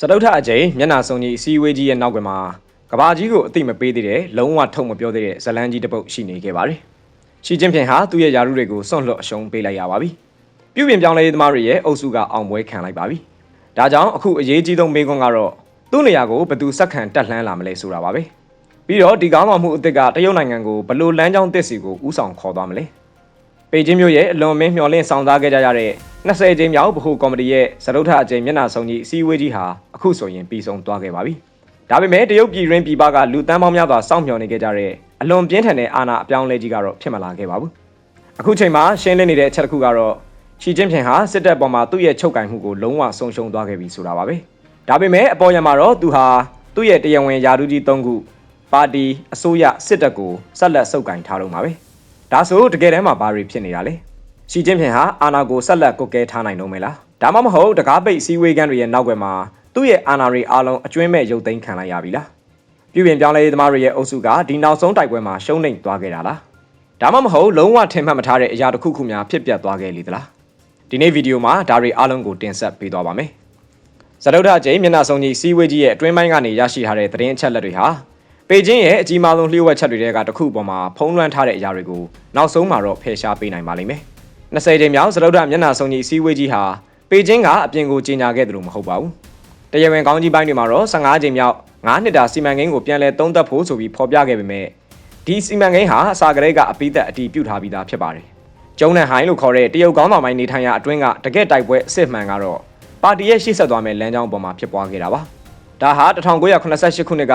စတုထအကျိန်မျက်နာစုံကြီးအစည်းအဝေးကြီးရဲ့နောက်ကွယ်မှာကဘာကြီးကိုအတိမပေးသေးတဲ့လုံးဝထုတ်မပြောသေးတဲ့ဇလန်းကြီးတစ်ပုတ်ရှိနေခဲ့ပါတယ်။ရှီကျင်းဖင်ဟာသူ့ရဲ့ယာရုတွေကိုစွန့်လွတ်အရှုံးပေးလိုက်ရပါပြီ။ပြုပြင်ပြောင်းလဲရေးသမားတွေရဲ့အုပ်စုကအောင်ပွဲခံလိုက်ပါပြီ။ဒါကြောင့်အခုအရေးကြီးဆုံးမေးခွန်းကတော့သူ့နေရာကိုဘယ်သူဆက်ခံတက်လှမ်းလာမလဲဆိုတာပါပဲ။ပြီးတော့ဒီကောင်းဆောင်မှုအစ်စ်ကတရုတ်နိုင်ငံကိုဘလို့လမ်းကြောင်းတစ်စီကိုဥဆောင်ခေါ်သွားမလဲ။ ပေကျင်းမြို့ရဲ့အလွန်မင်းမျှော်လင့်ဆောင်သားခဲ့ကြရတဲ့20ကြိမ်မြောက်ဗဟိုကော်မတီရဲ့စတုထအကြိမ်မျက်နှာစုံကြီးအစည်းအဝေးကြီးဟာအခုဆိုရင်ပြီးဆုံးသွားခဲ့ပါပြီ။ဒါပေမဲ့တရုတ်ပြည်ရင်းပြည်ပကလူတန်းပေါင်းများစွာစောင့်မျှော်နေခဲ့ကြတဲ့အလွန်ပြင်းထန်တဲ့အာဏာအပြောင်းလဲကြီးကတော့ဖြစ်မလာခဲ့ပါဘူး။အခုချိန်မှာရှင်းလင်းနေတဲ့အချက်တစ်ခုကတော့ရှီကျင်းဖင်ဟာစစ်တပ်ပေါ်မှာသူ့ရဲ့ချုပ်ကင်မှုကိုလုံးဝဆုံးရှုံးသွားခဲ့ပြီဆိုတာပါပဲ။ဒါပေမဲ့အပေါ်ရမှာတော့သူဟာသူ့ရဲ့တရားဝင်ယာဒူးကြီး၃ခုပါတီအစိုးရစစ်တပ်ကိုဆက်လက်ဆုပ်ကင်ထားတော့မှာပဲ။ ဒါဆိုတကယ်တမ်းမှာဘာတွေဖြစ်နေတာလဲ။ရှီကျင်းဖင်ဟာအာဏာကိုဆက်လက်ကုတ်ကဲထားနိုင်တော့မယ်လား။ဒါမှမဟုတ်တကားပိတ်စည်းဝေးကန်းတွေရဲ့နောက်ွယ်မှာသူ့ရဲ့အာဏာတွေအားလုံးအကျွင်းမဲ့ရုပ်သိမ်းခံလိုက်ရပြီလား။ပြုပြင်ပြောင်းလဲရေးသမားတွေရဲ့အုပ်စုကဒီနောက်ဆုံးတိုက်ပွဲမှာရှုံးနိမ့်သွားခဲ့တာလား။ဒါမှမဟုတ်လုံးဝထင်မှတ်မထားတဲ့အရာတစ်ခုခုများဖြစ်ပျက်သွားခဲ့လေသလား။ဒီနေ့ဗီဒီယိုမှာဒါတွေအားလုံးကိုတင်ဆက်ပေးသွားပါမယ်။ဇဒုဒ္ဓကျိမျက်နှာစုံကြီးစီးဝေးကြီးရဲ့အတွင်းပိုင်းကနေရရှိထားတဲ့သတင်းအချက်လက်တွေဟာ ပေကျင်းရဲ့အကြီးမားဆုံးလျှို့ဝှက်ချက်တွေထဲကတစ်ခုပေါ်မှာဖုံးလွှမ်းထားတဲ့အရာတွေကိုနောက်ဆုံးမှာတော့ဖယ်ရှားပေးနိုင်ပါလိမ့်မယ်။20ချိန်မြောက်ဇဒုဒ္ဓမျက်နှာစုံကြီးစီးဝေးကြီးဟာပေကျင်းကအပြင်ကိုကြီးညာခဲ့တယ်လို့မဟုတ်ပါဘူး။တရားဝင်ကောင်းကြီးပိုင်းတွေမှာတော့15ချိန်မြောက်9နှစ်တာစီမံကိန်းကိုပြန်လည်သုံးသပ်ဖို့ဆိုပြီးဖော်ပြခဲ့ပေမဲ့ဒီစီမံကိန်းဟာအစာကလေးကအပိသက်အတီးပြုတ်ထားပြီးသားဖြစ်ပါတယ်။ကျုံးနန်ဟိုင်းလို့ခေါ်တဲ့တရုတ်ကောင်းဆောင်ပိုင်းနေထိုင်ရာအတွင်းကတကက်တိုက်ပွဲအစ်စ်မှန်ကတော့ပါတီရဲ့ရှေ့ဆက်သွားမယ့်လမ်းကြောင်းပေါ်မှာဖြစ်ပွားခဲ့တာပါ။ဒါဟာ1988ခုနှစ်က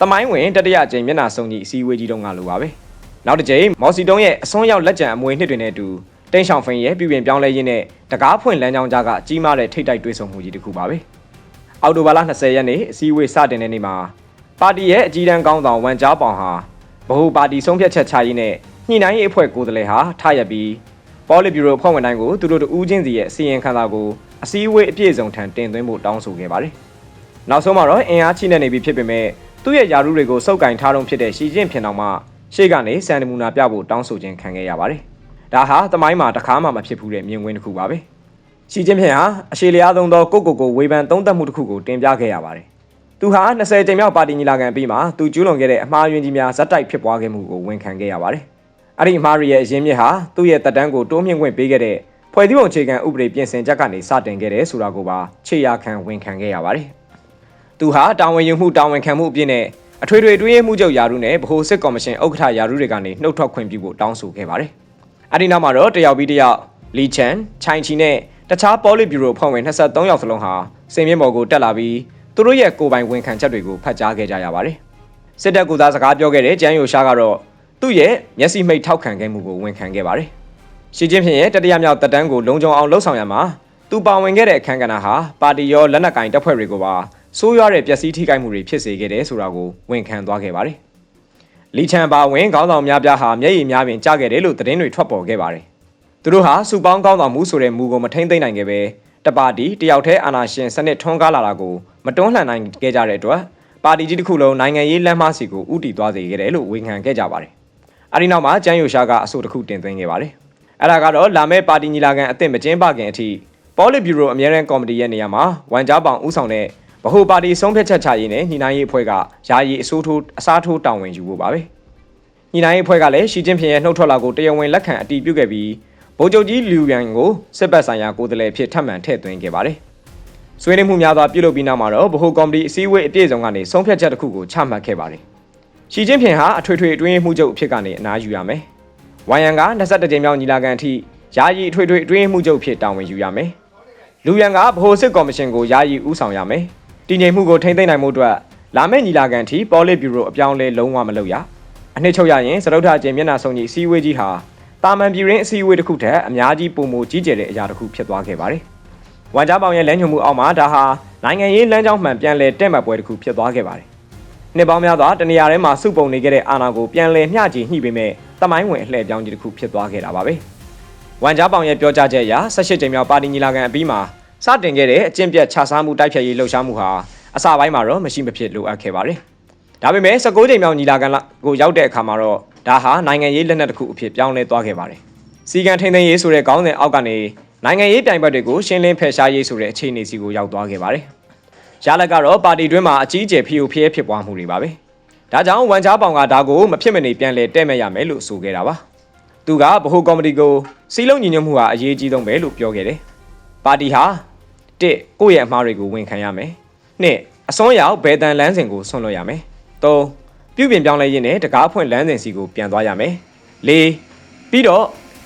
သမိုင်းဝင်တတိယအကြိမ်မျက်နှာစုံကြီးအစည်းအဝေးကြီးတုန်းကလိုပါပဲ။နောက်တစ်ကြိမ်မော်စီတုံးရဲ့အစွန်းရောက်လက်ကျန်အမွေနှစ်တွေနဲ့အတူတိန့်ရှောင်ဖိန်ရဲ့ပြည်ပြင်ပြောင်းလဲရင်းနဲ့တကားဖွင့်လမ်းကြောင်းကြားကကြီးမားတဲ့ထိတ်တိုက်တွေ့ဆုံမှုကြီးတစ်ခုပါပဲ။အောက်တိုဘာလ20ရက်နေ့အစည်းအဝေးစတင်တဲ့နေ့မှာပါတီရဲ့အကြီးတန်းကောင်းဆောင်ဝန်ကြားပေါင်ဟာဗဟိုပါတီဆုံးဖြတ်ချက်ချရေးနဲ့ညှိနှိုင်းရေးအဖွဲ့ကိုယ်စားလှယ်ဟာထရက်ပြီးပေါ်လီဘျူရိုအဖွဲ့ဝင်တိုင်းကိုသူတို့တို့ဦးချင်းစီရဲ့အစီရင်ခံစာကိုအစည်းအဝေးအပြည့်စုံထံတင်သွင်းဖို့တောင်းဆိုခဲ့ပါတယ်။နောက်ဆုံးမှာတော့အင်အားချိနဲ့နေပြီဖြစ်ပေမဲ့ သူ့ရဲ့ယာရုတွေကိုစုပ်ကင်ထားတုံးဖြစ်တဲ့ရှီကျင့်ဖြစ်အောင်မှရှေ့ကနေစံနမူနာပြဖို့တောင်းဆိုခြင်းခံခဲ့ရပါတယ်။ဒါဟာသမိုင်းမှာတစ်ခါမှမဖြစ်ဘူးတဲ့မြင်ကွင်းတစ်ခုပါပဲ။ရှီကျင့်ဖြစ်ဟာအရှိလျားဆုံးသောကိုကိုကိုဝေဖန်သုံးသပ်မှုတစ်ခုကိုတင်ပြခဲ့ရပါတယ်။သူဟာ20ကြိမ်မြောက်ပါတီညီလာခံပြီးမှသူကျူးလွန်ခဲ့တဲ့အမှားယွင်းကြီးများဇက်တိုက်ဖြစ်ပွားခဲ့မှုကိုဝန်ခံခဲ့ရပါတယ်။အဲ့ဒီအမှားရဲ့အရင်းမြစ်ဟာသူ့ရဲ့တက်တန်းကိုတိုးမြင့်ခွင့်ပေးခဲ့တဲ့ဖွဲ့စည်းပုံအခြေခံဥပဒေပြင်ဆင်ချက်ကနေစတင်ခဲ့တယ်ဆိုတာကိုပါခြေရာခံဝန်ခံခဲ့ရပါတယ်။ သူဟာတာဝန်ယူမှုတာဝန်ခံမှုအပြည့်နဲ့အထွေထွေတွင်းရေးမှုချုပ်ယာရုနဲ့ဗဟိုစစ်ကော်မရှင်ဥက္ကဋ္ဌယာရုတွေကနေနှုတ်ထွက်ခွင့်ပြုဖို့တောင်းဆိုခဲ့ပါတယ်။အဲဒီနောက်မှာတော့တယောက်ပြီးတယောက်လီချန်ချိုင်ချီနဲ့တခြားပေါ်လီဘျူရိုဖွဲ့ဝင်23ယောက်စလုံးဟာစင်မြင့်ဘော်ကိုတက်လာပြီးသူတို့ရဲ့ကိုယ်ပိုင်ဝန်ခံချက်တွေကိုဖတ်ကြားခဲ့ကြရပါတယ်။စစ်တပ်ကသားစကားပြောခဲ့တဲ့ကျန်းယိုရှားကတော့သူ့ရဲ့မျက်စိမိတ်ထောက်ခံခဲ့မှုကိုဝန်ခံခဲ့ပါတယ်။ရှီကျင်းဖင်ရဲ့တတိယမြောက်တက်တန်းကိုလုံခြုံအောင်လှုပ်ဆောင်ရမှာသူပါဝင်ခဲ့တဲ့အခမ်းကဏ္ဍဟာပါတီရောလက်နက်ကင်တပ်ဖွဲ့တွေကိုပါ ဆိုးရွားတဲ့ပျက်စီးထိခိုက်မှုတွေဖြစ်စေခဲ့တယ်ဆိုတာကိုဝန်ခံသွားခဲ့ပါတယ်။လီချန်ပါဝင်ခေါင်းဆောင်များပြားဟာမျက်ရည်များပင်ကျခဲ့တယ်လို့သတင်းတွေထွက်ပေါ်ခဲ့ပါတယ်။သူတို့ဟာစုပေါင်းခေါင်းဆောင်မှုဆိုတဲ့မူကိုမထိမ့်သိမ့်နိုင်ခဲ့ပဲတပါတီတယောက်တည်းအာဏာရှင်စနစ်ထွန်းကားလာတာကိုမတွန်းလှန်နိုင်ခဲ့ကြတဲ့အတွက်ပါတီကြီးတစ်ခုလုံးနိုင်ငံရေးလမ်းမစီကိုဥတီသွားစေခဲ့တယ်လို့ဝန်ခံခဲ့ကြပါတယ်။အဲဒီနောက်မှာကျန်းယိုရှာကအဆိုတစ်ခုတင်သွင်းခဲ့ပါတယ်။အဲဒါကတော့လာမယ့်ပါတီညီလာခံအသစ်မကျင်းပခင်အထိပေါ်လီဘျူရိုအမြဲတမ်းကော်မတီရဲ့နေရာမှာဝန်ကြားပေါင်ဦးဆောင်တဲ့ဗ ဟိုပါတီဆုံးဖြတ်ချက်ချရေးနဲ့ညီနိုင်ရေးအဖွဲ့ကယာယီအစိုးထိုးအစားထိုးတာဝန်ယူဖို့ပါပဲညီနိုင်ရေးအဖွဲ့ကလည်းရှီကျင်းဖင်ရဲ့နှုတ်ထွက်လာကိုတရားဝင်လက်ခံအတည်ပြုခဲ့ပြီးဗိုလ်ချုပ်ကြီးလူရန်ကိုစစ်ပတ်ဆိုင်ရာကိုယ်စားလှယ်ဖြစ်ထပ်မံထည့်သွင်းခဲ့ပါတယ်ဆွေးနွေးမှုများစွာပြုလုပ်ပြီးနောက်မှာတော့ဗဟိုကော်မတီအစည်းအဝေးအပြည့်စုံကနေဆုံးဖြတ်ချက်တစ်ခုကိုချမှတ်ခဲ့ပါတယ်ရှီကျင်းဖင်ဟာအထွေထွေအတွင်းမှုချုပ်အဖြစ်ကနေအနားယူရမယ်ဝိုင်ယန်က22ကြိမ်မြောက်ညီလာခံအထိယာယီအထွေထွေအတွင်းမှုချုပ်ဖြစ်တာဝန်ယူရမယ်လူရန်ကဗဟိုစစ်ကော်မရှင်ကိုယာယီဦးဆောင်ရမယ် တည်ငြိမ်မှုကိုထိန်းသိမ်းနိုင်မှုအတွက်လာမယ့်ညီလာခံထိပေါ်လစ်ဘျူရိုအပြောင်းလဲလုံးဝမလုပ်ရအနှစ်ချုပ်ရရင်စရုပ်ထအကျဉ်မျက်နှာစုံကြီးအစည်းအဝေးကြီးဟာတာမန်ပြည်ရင်းအစည်းအဝေးတစ်ခုထက်အများကြီးပုံမူကြီးကျယ်တဲ့အရာတစ်ခုဖြစ်သွားခဲ့ပါတယ်။ဝန်ကြားပေါင်ရဲ့လမ်းညွှန်မှုအောက်မှာဒါဟာနိုင်ငံရေးလမ်းကြောင်းမှန်ပြန်လည်တက်မှတ်ပွဲတစ်ခုဖြစ်သွားခဲ့ပါတယ်။နှစ်ပေါင်းများစွာတနေရာထဲမှာစုပုံနေခဲ့တဲ့အာဏာကိုပြန်လည်မျှချေညှိပေမဲ့တမိုင်းဝင်အလှည့်ပြောင်းကြီးတစ်ခုဖြစ်သွားခဲ့တာပါပဲ။ဝန်ကြားပေါင်ရဲ့ပြောကြားချက်အရ18ကြိမ်မြောက်ပါတီညီလာခံအပြီးမှာ စတင်ခဲ့တဲ့အကျင့်ပြတ်ခြစားမှုတိုက်ဖျက်ရေးလှုပ်ရှားမှုဟာအစပိုင်းမှာတော့မရှိမဖြစ်လိုအပ်ခဲ့ပါတယ်။ဒါပေမဲ့16ချိန်မြောက်ညီလာခံကိုရောက်တဲ့အခါမှာတော့ဒါဟာနိုင်ငံရေးလက်နက်တစ်ခုအဖြစ်ပြောင်းလဲသွားခဲ့ပါတယ်။စီကံထိန်သိမ်းရေးဆိုတဲ့ခေါင်းစဉ်အောက်ကနေနိုင်ငံရေးပြိုင်ဘက်တွေကိုရှင်းလင်းဖယ်ရှားရေးဆိုတဲ့အခြေအနေစီကိုရောက်သွားခဲ့ပါတယ်။ရလက်ကတော့ပါတီတွင်းမှာအကြီးအကျယ်ဖီယိုဖျဲဖြစ်ပွားမှုတွေပါပဲဒါကြောင့်ဝန်ချားပေါင်ကဒါကိုမဖြစ်မနေပြန်လဲတဲ့မဲ့ရမယ်လို့ဆိုခဲ့တာပါသူကဗဟိုကော်မတီကိုစီလုံးညီညွတ်မှုဟာအရေးကြီးဆုံးပဲလို့ပြောခဲ့တယ်ပါတီဟာ တစ်ကိုယ့်ရဲ့အမှားတွေကိုဝန်ခံရမယ်နှစ်အစွန်းရောက်ဘယ်တန်လန်းစဉ်ကိုဆွန့်လွတ်ရမယ်သုံးပြုပြင်ပြောင်းလဲရင်းနဲ့တကားဖွင့်လမ်းစဉ်စီကိုပြန်သွားရမယ်လေးပြီးတော့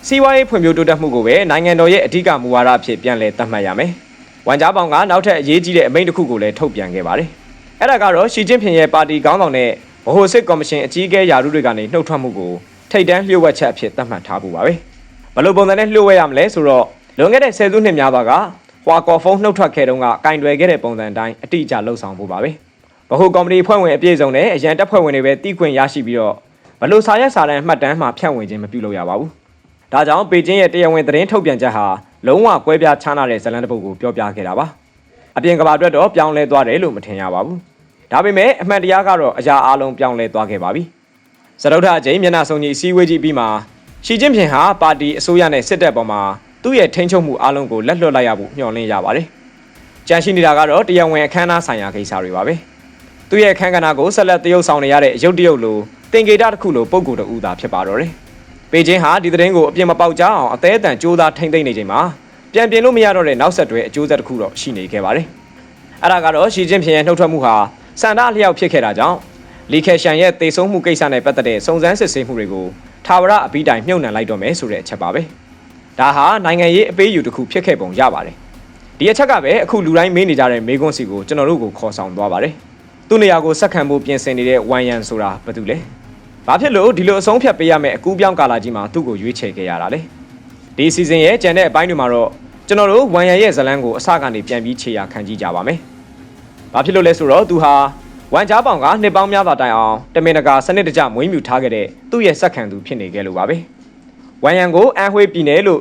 စီးပွားရေးဖွံ့ဖြိုးတိုးတက်မှုကိုပဲနိုင်ငံတော်ရဲ့အဓိကမူဝါဒအဖြစ်ပြန်လည်သတ်မှတ်ရမယ်။ဝန်ကြားပေါင်ကနောက်ထပ်အရေးကြီးတဲ့အမိန့်တစ်ခုကိုလည်းထုတ်ပြန်ခဲ့ပါတယ်။အဲ့ဒါကတော့ရှီကျင်းဖင်ရဲ့ပါတီခေါင်းဆောင်နဲ့ဗဟိုစစ်ကော်မရှင်အကြီးအကဲယာရုတွေကနေနှုတ်ထွက်မှုကိုထိတ်တန်းလျှို့ဝှက်ချက်အဖြစ်သတ်မှတ်ထားဖို့ပါပဲ။ဘယ်လိုပုံစံနဲ့လျှို့ဝှက်ရမလဲဆိုတော့လွန်ခဲ့တဲ့ဆယ်စုနှစ်များစွာက ဟွာကော်ဖုန်းနှုတ်ထွက်ခဲ့တုန်းကကင်တွယ်ခဲ့တဲ့ပုံစံအတိုင်းအတိအကျလှုပ်ဆောင်ဖို့ပါပဲ။ဗဟိုကော်မတီဖွဲ့ဝင်အပြည့်စုံနဲ့အရန်တပ်ဖွဲ့ဝင်တွေပဲတီးခွင့်ရရှိပြီးတော့ဘလို့စာရက်စာတမ်းမှတ်တမ်းမှာဖြန့်ဝေခြင်းမပြုလုပ်ရပါဘူး။ဒါကြောင့်ပေကျင်းရဲ့တရားဝင်သတင်းထုတ်ပြန်ချက်ဟာလုံးဝကွဲပြားခြားနားတဲ့ဇတ်လန်တစ်ပုဒ်ကိုပြောပြခဲ့တာပါ။အပြင်ကဘာအတွက်တော့ပြောင်းလဲသွားတယ်လို့မထင်ရပါဘူး။ဒါပေမဲ့အမှန်တရားကတော့အရာအလုံးပြောင်းလဲသွားခဲ့ပါပြီ။စတုထအကျိန်မျက်နှာစုံကြီးအစည်းအဝေးကြီးပြီးမှရှီကျင်းဖင်ဟာပါတီအစိုးရနဲ့စစ်တပ်ပေါ်မှာ သူ့ရဲ့ထိန်းချုပ်မှုအလုံးကိုလက်လွတ်လိုက်ရဖို့မျှော်လင့်ရပါတယ်။ကြံရှိနေတာကတော့တရားဝင်အခမ်းအနားဆိုင်ရာကိစ္စတွေပါပဲ။သူ့ရဲ့အခမ်းကဏ္ဍကိုဆက်လက်တရုပ်ဆောင်နေရတဲ့ရုပ်တရုပ်လိုတင်ကေတတစ်ခုလိုပုံကိုယ်တူသာဖြစ်ပါတော့တယ်။ပေကျင်းဟာဒီသတင်းကိုအပြစ်မပေါက်ကြအောင်အသေးအတန်စူးစမ်းထိမ့်သိမ့်နေချိန်မှာပြန်ပြင်လို့မရတော့တဲ့နောက်ဆက်တွဲအကျိုးဆက်တစ်ခုတော့ရှိနေခဲ့ပါတယ်။အဲ့ဒါကတော့ရှီကျင်းဖင်ရဲ့နှုတ်ထွက်မှုဟာစန္ဒအလျောက်ဖြစ်ခဲ့တာကြောင့်လီခဲရှန်ရဲ့တေဆုံးမှုကိစ္စနဲ့ပတ်သက်တဲ့စုံစမ်းစစ်ဆေးမှုတွေကိုထာဝရအပီးတိုင်မြုပ်နှံလိုက်တော့မယ်ဆိုတဲ့အချက်ပါပဲ။ ဒါဟာနိုင်ငံရေးအပေးအယူတစ်ခုဖြစ်ခဲ့ပုံရပါတယ်။ဒီအချက်ကပဲအခုလူတိုင်းမေးနေကြတဲ့မေကွန်းစီကိုကျွန်တော်တို့ကိုခေါ်ဆောင်သွားပါတယ်။သူ့နေရာကိုစက္ကန့်ဖို့ပြင်ဆင်နေတဲ့ဝမ်ယန်ဆိုတာဘာတူလဲ။ဘာဖြစ်လို့ဒီလိုအဆုံးဖြတ်ပေးရမယ့်အကူပြောင်းကာလာကြီးမှာသူ့ကိုရွေးချယ်ခဲ့ရတာလဲ။ဒီစီဇန်ရဲ့ကျန်တဲ့အပိုင်းတွေမှာတော့ကျွန်တော်တို့ဝမ်ယန်ရဲ့ဇလန်းကိုအစကနေပြန်ပြီးခြေရာခံကြည့်ကြပါမယ်။ဘာဖြစ်လို့လဲဆိုတော့သူဟာဝမ်ချားပောင်ကနှစ်ပေါင်းများစွာတိုင်အောင်တမင်တကာစနစ်တကျမွေးမြူထားခဲ့တဲ့သူ့ရဲ့စက္ကန့်သူဖြစ်နေခဲ့လို့ပါပဲ။ ဝမ်ယန်ကိုအန်ဟွေးပြည်နယ်လို့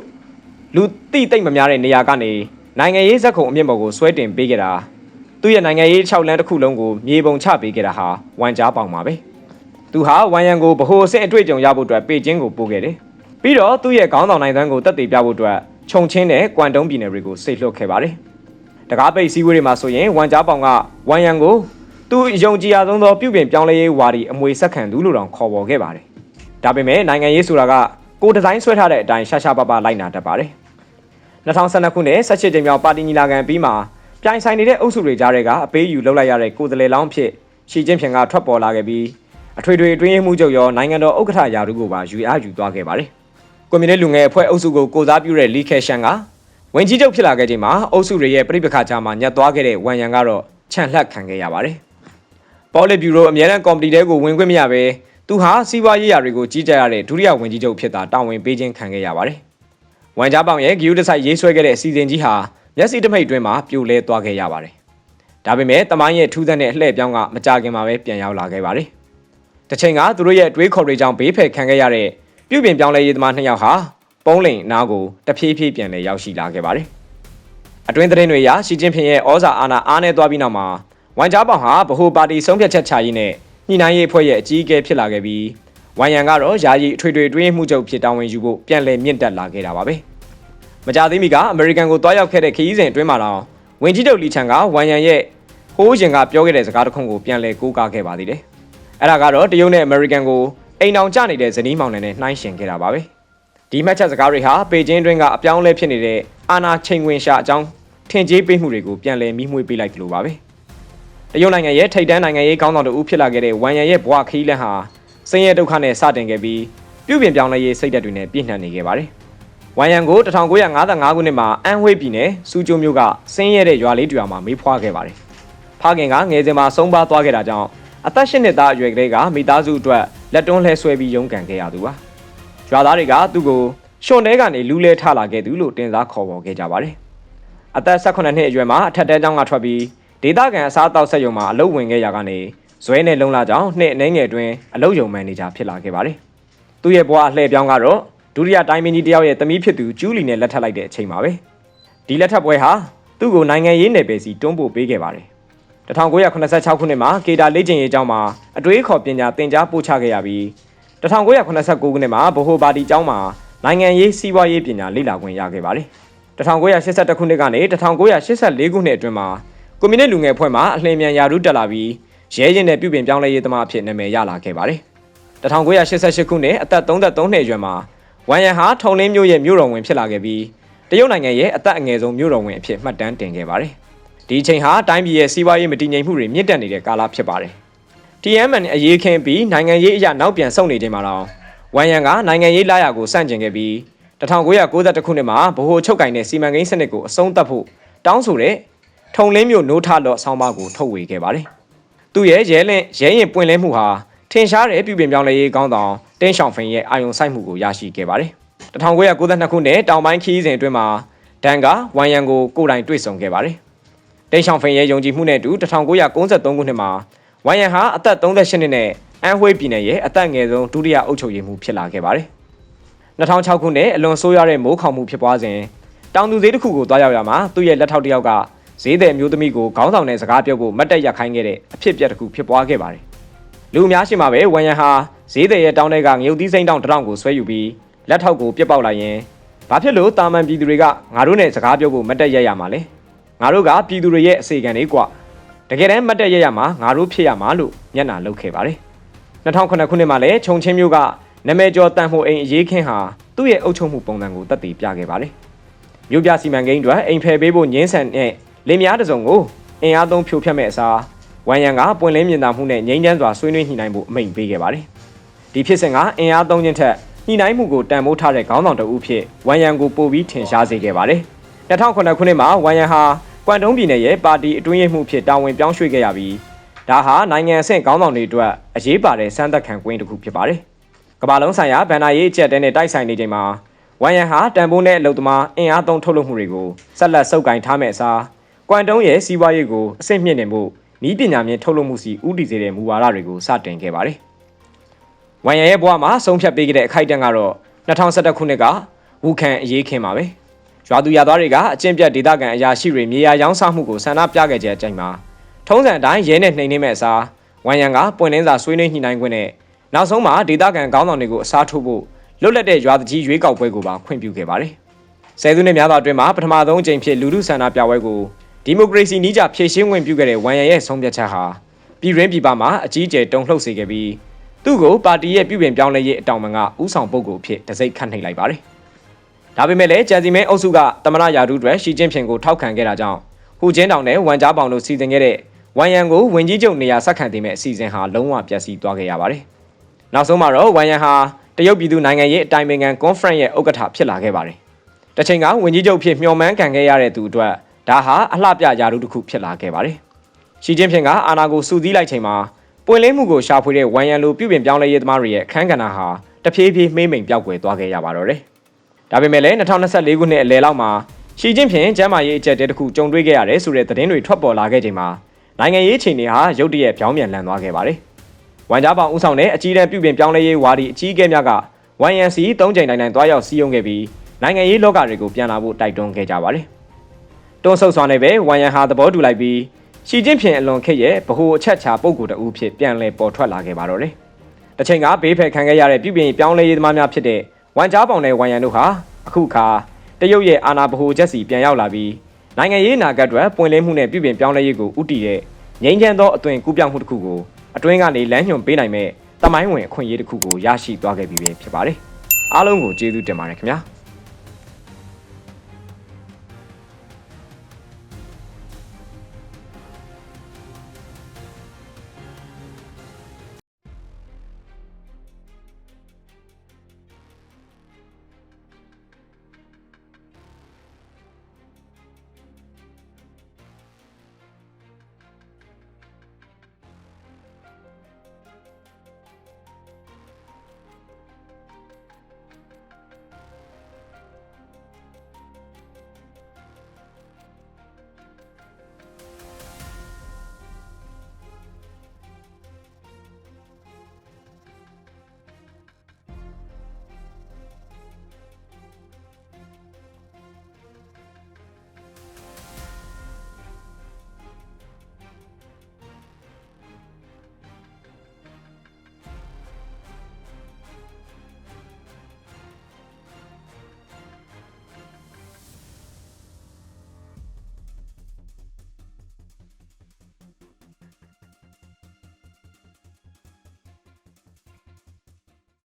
လူတိတိတ်မများတဲ့နေရာကနေနိုင်ငံရေးဇက်ခုံအမြင့်ပေါ်ကိုဆွဲတင်ပေးခဲ့တာသူ့ရဲ့နိုင်ငံရေး6လမ်းတစ်ခုလုံးကိုမြေပုံချပေးခဲ့တာဟာဝမ်ချားပောင်ပါပဲ။သူဟာဝမ်ယန်ကိုဗဟိုအဆင့်အတွေ့အကြုံရဖို့အတွက်ပေကျင်းကိုပို့ခဲ့တယ်။ပြီးတော့သူ့ရဲ့ခေါင်းဆောင်နိုင်သွမ်းကိုတက်တည်ပြဖို့အတွက်ခြုံချင်းနဲ့ကွမ်တုံးပြည်နယ်တွေကိုစိတ်လွှတ်ခဲ့ပါတယ်။တကားပိတ်စည်းဝေးတွေမှာဆိုရင်ဝမ်ကြားပောင်ကဝမ်ယန်ကိုသူယုံကြည်ရဆုံးသောပြုပြင်ပြောင်းလဲရေးဝါဒီအမွေဆက်ခံသူလို့တောင်ခေါ်ပေါ်ခဲ့ပါတယ်။ဒါပေမဲ့နိုင်ငံရေးဆိုတာက ကိုဒီဇိုင်းဆွဲထားတဲ့အတိုင်းရှာရှာပါပါလိုက်နာတတ်ပါတယ်။2012ခုနှစ်18ကြိမ်မြောက်ပါတီညီလာခံပြီးမှပြိုင်ဆိုင်နေတဲ့အုပ်စုတွေကြားထဲကအပေးယူလောက်လိုက်ရတဲ့ကိုယ်စားလှယ်လောင်းဖြစ်ရှီကျင်းဖျင်ကထွက်ပေါ်လာခဲ့ပြီးအထွေထွေအတွင်းရေးမှူးချုပ်ရောနိုင်ငံတော်ဥက္ကဋ္ဌယာရုကိုပါယူအားယူသွားခဲ့ပါတယ်။ကွန်မြူနစ်လူငယ်အဖွဲ့အုပ်စုကိုကိုစားပြုတဲ့လီခဲရှန်ကဝင်ကြီးချုပ်ဖြစ်လာခဲ့ချိန်မှာအုပ်စုတွေရဲ့ပြိပခါကြားမှာညက်သွားခဲ့တဲ့ဝန်ရံကတော့ခြံလှက်ခံခဲ့ရပါတယ်။ပေါ်လစ်ဘျူရိုအမြဲတမ်းကော်မတီတဲကိုဝင်ခွင့်မရဘဲ သူဟာစီးပွားရေးရာတွေကိုကြီးကြပ်ရတဲ့ဒုတိယဝန်ကြီးချုပ်ဖြစ်တာတာဝန်ပေးခြင်းခံခဲ့ရပါတယ်။ဝန်ကြားပောင်ရဲ့ဂီယူတဆိုင်ရေးဆွဲခဲ့တဲ့အစီအစဉ်ကြီးဟာမျက်စိတမိတ်တွင်းမှာပြိုလဲသွားခဲ့ရပါတယ်။ဒါပေမဲ့တမိုင်းရဲ့ထူးဆန်းတဲ့အလှည့်ပြောင်းကမကြခင်မှာပဲပြန်ရောက်လာခဲ့ပါတယ်။တစ်ချိန်ကသူတို့ရဲ့အတွေးခေါ်တွေကြောင့်ဘေးဖယ်ခံခဲ့ရတဲ့ပြုပြင်ပြောင်းလဲရေးသမားနှစ်ယောက်ဟာပုံးလိန်နားကိုတဖြည်းဖြည်းပြန်လဲရောက်ရှိလာခဲ့ပါတယ်။အတွင်းသတင်းတွေအရရှီကျင်းဖင်ရဲ့ဩဇာအာဏာအားနည်းသွားပြီးနောက်မှာဝန်ကြားပေါင်ဟာဗဟိုပါတီဆုံးဖြတ်ချက်ချရေးနဲ့ ညှိနှိုင်းရေးအဖွဲ့ရဲ့အကြီးအကဲဖြစ်လာခဲ့ပြီးဝန်ရံကတော့ယာယီအထွေထွေအတွင်းမှုချုပ်ဖြစ်တာဝန်ယူဖို့ပြန်လည်မြင့်တက်လာခဲ့တာပါပဲ။မကြသေးမီကအမေရိကန်ကိုတွားရောက်ခဲ့တဲ့ခရီးစဉ်အတွင်းမှာတော့ဝင်ကြီးချုပ်လီချန်ကဝန်ရံရဲ့ဟိုးရင်ကပြောခဲ့တဲ့စကားတစ်ခုကိုပြန်လည်ကိုးကားခဲ့ပါသေးတယ်။အဲ့ဒါကတော့တရုတ်နဲ့အမေရိကန်ကိုအိမ်အောင်ကျနေတဲ့ဇနီးမောင်နှံနဲ့နှိုင်းယှဉ်ခဲ့တာပါပဲ။ဒီမှတ်ချက်စကားတွေဟာပေကျင်းတွင်းကအပြောင်းလဲဖြစ်နေတဲ့အာနာချိန်ဝင်ရှာအကြောင်းထင်ကြီးပေးမှုတွေကိုပြန်လည်မိမွေးပေးလိုက်သလိုပါပဲ။ တရုတ်နိုင်ငံရဲ့ထိပ်တန်းနိုင်ငံရေးခေါင်းဆောင်တို့ဖြစ်လာခဲ့တဲ့ဝမ်ယန်ရဲ့ဘဝခီးလန်းဟာဆင်းရဲဒုက္ခနဲ့စတင်ခဲ့ပြီးပြုပြင်ပြောင်းလဲရေးစိတ်ဓာတ်တွေနဲ့ပြည့်နှံနေခဲ့ပါတယ်။ဝမ်ယန်ကို1955ခုနှစ်မှာအန်ဟွေးပြည်နယ်စူဂျိုမြို့ကဆင်းရဲတဲ့ရွာလေးတူအောင်မှာမေးဖွားခဲ့ပါတယ်။ဖခင်ကငယ်စဉ်မှာဆုံးပါသွားခဲ့တာကြောင့်အသက်ရှင်နှစ်သားအရွယ်ကလေးကမိသားစုအတွက်လက်တွန်းလှဲဆွဲပြီးရုန်းကန်ခဲ့ရသူပါ။ရွာသားတွေကသူ့ကိုရှွန်တဲကနေလူးလဲထလာခဲ့သူလို့တင်စားခေါ်ပေါ်ခဲ့ကြပါတယ်။အသက်18နှစ်အရွယ်မှာအထက်တဲကျောင်းကထွက်ပြီး ဒေသခံအစားအသောက်ဆက်ရုံမှာအလုပ်ဝင်ခဲ့ရကနေဇွဲနဲ့လုံလာကြောင်းနှစ်အနှဲငယ်တွင်အလုပ်ရုံမန်နေဂျာဖြစ်လာခဲ့ပါတယ်။သူ့ရဲ့ဘဝအလှည့်ပြောင်းကတော့ဒုတိယတိုင်းမင်းကြီးတယောက်ရဲ့သမီးဖြစ်သူကျူးလီနဲ့လက်ထပ်လိုက်တဲ့အချိန်ပါပဲ။ဒီလက်ထပ်ပွဲဟာသူ့ကိုနိုင်ငံရေးနယ်ပယ်စီတွန်းပို့ပေးခဲ့ပါတယ်။1986ခုနှစ်မှာကေတာလေ့ကျင့်ရေးကျောင်းမှာအတွေးခေါ်ပညာသင်ကြားပို့ချခဲ့ရပြီး1989ခုနှစ်မှာဗဟိုပါတီကျောင်းမှာနိုင်ငံရေးစီးပွားရေးပညာလေ့လာခွင့်ရခဲ့ပါတယ်။1982ခုနှစ်ကနေ1984ခုနှစ်အတွင်းမှာ ကွန်မြူနစ်လူငယ်အဖွဲ့မှအလင်းမြန်ယာရုတက်လာပြီးရဲရင်တဲ့ပြုပြင်ပြောင်းလဲရေးသမားအဖြစ်နာမည်ရလာခဲ့ပါတယ်1988ခုနှစ်အသက်33နှစ်အရွယ်မှာဝမ်ယန်ဟာထုံလင်းမြို့ရဲ့မြို့တော်ဝင်ဖြစ်လာခဲ့ပြီးတရုတ်နိုင်ငံရဲ့အသက်အငယ်ဆုံးမြို့တော်ဝင်အဖြစ်မှတ်တမ်းတင်ခဲ့ပါတယ်ဒီအချိန်ဟာတိုင်းပြည်ရဲ့စီးပွားရေးမတည်ငြိမ်မှုတွေမြင့်တက်နေတဲ့ကာလဖြစ်ပါတယ် TMN အရေးခင်းပြီးနိုင်ငံရေးအရာနောက်ပြန်ဆုတ်နေချိန်မှာတော့ဝမ်ယန်ကနိုင်ငံရေးလာရကိုစန့်ကျင်ခဲ့ပြီး1992ခုနှစ်မှာဗဟိုချုပ်ကင်တဲ့စီမံကိန်းစနစ်ကိုအဆုံးသတ်ဖို့တောင်းဆိုတဲ့ ထုံလင်းမျိုးနိုးထလော့ဆောင်းပါးကိုထုတ်ဝေခဲ့ပါတယ်။သူ့ရဲ့ရဲလင့်ရဲရင်ပွင့်လင်းမှုဟာထင်ရှားတဲ့ပြုပြင်ပြောင်းလဲရေးကောင်းဆောင်တင်းရှောင်ဖင်ရဲ့အာယုံစိုက်မှုကိုရရှိခဲ့ပါတယ်။1992ခုနှစ်တောင်ပိုင်းခီးစဉ်အတွင်းမှာဒန်ကဝမ်ယန်ကိုကိုယ်တိုင်တွေ့ဆုံခဲ့ပါတယ်။တင်းရှောင်ဖင်ရဲ့ယုံကြည်မှုနဲ့အတူ1993ခုနှစ်မှာဝမ်ယန်ဟာအသက်38နှစ်နဲ့အန်ဟွေးပြည်နယ်ရဲ့အသက်ငယ်ဆုံးဒုတိယအုပ်ချုပ်ရေးမှူးဖြစ်လာခဲ့ပါတယ်။2006ခုနှစ်အလွန်ဆိုးရွားတဲ့မိုးခေါင်မှုဖြစ်ပွားစဉ်တောင်သူဈေးတစ်ခုကိုတွားရောက်ရမှာသူ့ရဲ့လက်ထောက်တစ်ယောက်က ဈေးသည်မျိုးသမီးကိုခေါင်းဆောင်တဲ့စကားပြောဖို့မတ်တက်ရက်ခိုင်းခဲ့တဲ့အဖြစ်အပျက်တစ်ခုဖြစ်ပွားခဲ့ပါတယ်။လူအများရှိမှပဲဝမ်ယန်ဟာဈေးသည်ရဲ့တောင်းတဲ့ကငရုတ်သီးစိမ့်တောင်တစ်တောင်ကိုဆွဲယူပြီးလက်ထောက်ကိုပြစ်ပေါက်လိုက်ရင်ဘာဖြစ်လို့တာမန်ပြည်သူတွေကငါတို့နဲ့စကားပြောဖို့မတ်တက်ရက်ရမှာလဲ။ငါတို့ကပြည်သူတွေရဲ့အစီအကံတွေကွ။တကယ်တမ်းမတ်တက်ရက်ရမှာငါတို့ဖြစ်ရမှာလို့မျက်နှာလုတ်ခဲ့ပါတယ်။2009ခုနှစ်မှာလည်းခြုံချင်းမျိုးကနာမည်ကျော်တန်ဖိုအိမ်အရေးခင်းဟာသူ့ရဲ့အုပ်ချုပ်မှုပုံစံကိုတက်တည်ပြခဲ့ပါတယ်။မြို့ပြစီမံကိန်းအတွက်အိမ်ဖယ်ပေးဖို့ညှင်းဆန်တဲ့ လင်းများတစ်စုံကိုအင်အားသုံးဖြိုဖျက်မဲ့အစားဝမ်ယန်ကပွင့်လင်းမြင်သာမှုနဲ့ငြိမ်းချမ်းစွာဆွေးနွေးညှိနှိုင်းဖို့အမိန့်ပေးခဲ့ပါတယ်။ဒီဖြစ်စဉ်ကအင်အားသုံးခြင်းထက်ညှိနှိုင်းမှုကိုတန်ဖိုးထားတဲ့ခေါင်းဆောင်တဦးဖြစ်ဝမ်ယန်ကိုပိုပြီးထင်ရှားစေခဲ့ပါတယ်။2009ခုနှစ်မှာဝမ်ယန်ဟာကွမ်တုံးပြည်နယ်ရဲ့ပါတီအတွင်းရေးမှူးဖြစ်တာဝန်ပြောင်းရွှေ့ခဲ့ရပြီးဒါဟာနိုင်ငံအဆင့်ခေါင်းဆောင်တွေအတွက်အရေးပါတဲ့စမ်းသပ်ခံကွင်းတစ်ခုဖြစ်ပါတယ်။ကမ္ဘာလုံးဆိုင်ရာဗန်နာရေးအကျက်တဲနဲ့တိုက်ဆိုင်နေချိန်မှာဝမ်ယန်ဟာတန်ဖိုးနဲ့အလုံသမားအင်အားသုံးထုတ်လုပ်မှုတွေကိုဆက်လက်စုပ်ကိုင်ထားမဲ့အစား ကွမ်တုံးရဲ့စီးပွားရေးကိုအဆင့်မြင့်နေမှုဤပညာမြင့်ထုတ်လုပ်မှုစီဥတည်စေတဲ့မူဝါဒတွေကိုစတင်ခဲ့ပါတယ်။ဝမ်ယန်ရဲ့ဘဝမှာဆုံးဖြတ်ပေးခဲ့တဲ့အခိုက်အတန့်ကတော့2011ခုနှစ်ကဝူခန်အရေးခင်းပါပဲ။ရွာသူရွာသားတွေကအကျင့်ပြတ်ဒေသခံအရာရှိတွေမြေယာရောင်းစားမှုကိုဆန္ဒပြခဲ့ကြတဲ့အချိန်မှာထုံးစံအတိုင်းရဲနဲ့နှိမ်နှင်းမဲ့အစားဝမ်ယန်ကပွင့်လင်းစာဆွေးနွေးညှိနှိုင်းခွင့်နဲ့နောက်ဆုံးမှာဒေသခံခေါင်းဆောင်တွေကိုအစားထိုးဖို့လွတ်လပ်တဲ့ရွာတကြီးရွေးကောက်ပွဲကိုပါခွင့်ပြုခဲ့ပါတယ်။ဆယ်စုနှစ်များစွာအတွင်းမှာပထမဆုံးအကြိမ်ဖြစ်လူထုဆန္ဒပြပွဲကို ဒီမိုကရေစီနည်းကျဖြည့်ရှင်းဝင်ပြုခဲ့တဲ့ဝမ်ယန်ရဲ့ဆုံးဖြတ်ချက်ဟာပြည်ရင်းပြည်ပမှာအကြီးအကျယ်တုံ့လှုပ်စေခဲ့ပြီးသူ့ကိုပါတီရဲ့ပြုပြင်ပြောင်းလဲရေးအတောင်ပံကဥဆောင်ပုဂ္ဂိုလ်အဖြစ်တစိုက်ခန့်နှိပ်လိုက်ပါတယ်။ဒါပေမဲ့လည်းဂျန်စီမင်းအုပ်စုကတမနာယာဒူအတွက်ရှီကျင်းဖျင်ကိုထောက်ခံခဲ့တာကြောင့်ဟူကျင်းတောင်နဲ့ဝမ်ကြားပေါင်တို့စီစဉ်ခဲ့တဲ့ဝမ်ယန်ကိုဝင်ကြီးချုပ်နေရာဆက်ခံတင်မဲ့အစီအစဉ်ဟာလုံးဝပျက်စီးသွားခဲ့ရပါတယ်။နောက်ဆုံးမှာတော့ဝမ်ယန်ဟာတရုတ်ပြည်သူနိုင်ငံရေးအတိုင်းပင်ခံကွန်ဖရင့်ရဲ့ဥက္ကဋ္ဌဖြစ်လာခဲ့ပါတယ်။တချိန်ကဝင်ကြီးချုပ်ဖြစ်မျှော်မှန်းခံခဲ့ရတဲ့သူအတွက် ဒါဟာအလှပြယာရုတစ်ခုဖြစ်လာခဲ့ပါတယ်။ရှီကျင်းဖျင်ကအာဏာကိုစူးစီးလိုက်ချိန်မှာပွင့်လင်းမှုကိုရှာဖွေတဲ့ဝမ်ယန်လိုပြုပြင်ပြောင်းလဲရေးသမားတွေရဲ့အခန်းကဏ္ဍဟာတဖြည်းဖြည်းမှိမ့်မိန်ပြောက်ကွယ်သွားခဲ့ရပါတော့တယ်။ဒါပေမဲ့လည်း2024ခုနှစ်အလယ်လောက်မှာရှီကျင်းဖျင်ကျမ်းမာရေးအကျက်တဲတစ်ခုကြုံတွေ့ခဲ့ရတယ်ဆိုတဲ့သတင်းတွေထွက်ပေါ်လာခဲ့ချိန်မှာနိုင်ငံရေးချိန်တွေဟာရုတ်တရက်ပြောင်းပြန်လည်သွားခဲ့ပါတယ်။ဝန်ကြားပေါင်ဦးဆောင်တဲ့အကြီးတန်းပြုပြင်ပြောင်းလဲရေးဝါဒီအကြီးအကဲများက YNC ၃ချိန်တိုင်းတိုင်းတွားရောက်စီးရုံးခဲ့ပြီးနိုင်ငံရေးလောကတွေကိုပြန်လာဖို့တိုက်တွန်းခဲ့ကြပါတယ်။ တွန်းဆုပ်စွာနဲ့ပဲဝန်ရန်ဟာသဘောတူလိုက်ပြီးရှီကျင်းဖျင်အလွန်ခက်ရဲ့ဗဟိုအချက်ချာပုံကိုယ်တအူးဖြစ်ပြန်လည်ပေါ်ထွက်လာခဲ့ပါတော့တယ်။တစ်ချိန်ကဘေးဖယ်ခံခဲ့ရတဲ့ပြုပြင်ပြောင်းလဲရေးသမားများဖြစ်တဲ့ဝန်ကြားပေါင်နဲ့ဝန်ရန်တို့ဟာအခုခါတရုတ်ရဲ့အာဏာဗဟိုချက်စီပြန်ရောက်လာပြီးနိုင်ငံရေးနာဂတ်အတွက်ပွင့်လင်းမှုနဲ့ပြည်ပြင်ပြောင်းလဲရေးကိုဥတည်တဲ့ငြိမ်းချမ်းသောအသွင်ကူးပြောင်းမှုတစ်ခုကိုအတွင်းကနေလမ်းညွှန်ပေးနိုင်မဲ့တမိုင်းဝင်အခွင့်အရေးတစ်ခုကိုရရှိသွားခဲ့ပြီပဲဖြစ်ပါတယ်။အားလုံးကိုကျေးဇူးတင်ပါတယ်ခင်ဗျာ။